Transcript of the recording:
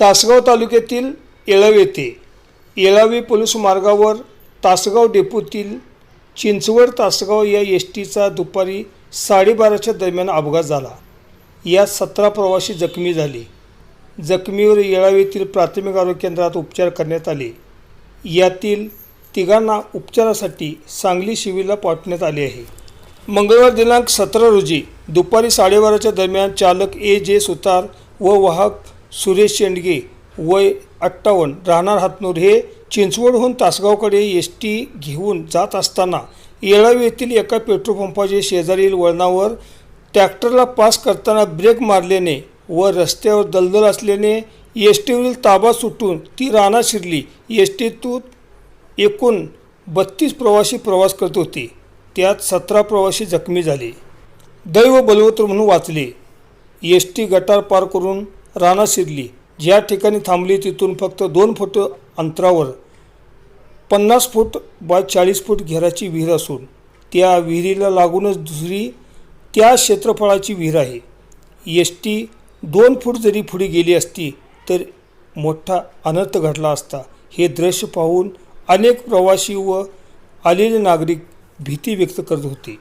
तासगाव तालुक्यातील येळव येथे येळावी पोलीस मार्गावर तासगाव डेपोतील चिंचवड तासगाव या एस टीचा दुपारी साडेबाराच्या दरम्यान अपघात झाला. यात सतरा प्रवासी जखमी झाले. जखमीवर येळाव येथील प्राथमिक आरोग्य केंद्रात उपचार करण्यात आले. यातील तिघांना उपचारासाठी सांगली शिबिरला पाठवण्यात आले आहे. मंगळवार दिनांक सतरा रोजी दुपारी साडेबाराच्या दरम्यान चालक ए जे सुतार व वाहक सुरेश शेंडगे वय अठ्ठावन्न राहणार हातनूर हे चिंचवडहून तासगावकडे एस टी घेऊन जात असताना येळावे येथील एका पेट्रोल पंपाच्या शेजारील वळणावर ट्रॅक्टरला पास करताना ब्रेक मारल्याने व रस्त्यावर दलदल असल्याने एस टीवरील ताबा सुटून ती रानात शिरली. एस टीतून एकूण बत्तीस प्रवासी प्रवास करत होते. त्यात सतरा प्रवासी जखमी झाले. दैव बलवत्र म्हणून वाचले. एस टी गटार पार करून रानात शिरली ज्या ठिकाणी थांबली तिथून फक्त दोन फूट अंतरावर पन्नास फूट बाय चाळीस फूट घेराची विहीर असून त्या विहिरीला लागूनच दुसरी त्या क्षेत्रफळाची विहीर आहे. एस टी दोन फूट जरी पुढे गेली असती तर मोठा अनर्थ घडला असता. हे दृश्य पाहून अनेक प्रवासी व आलेले नागरिक भीती व्यक्त करत होते.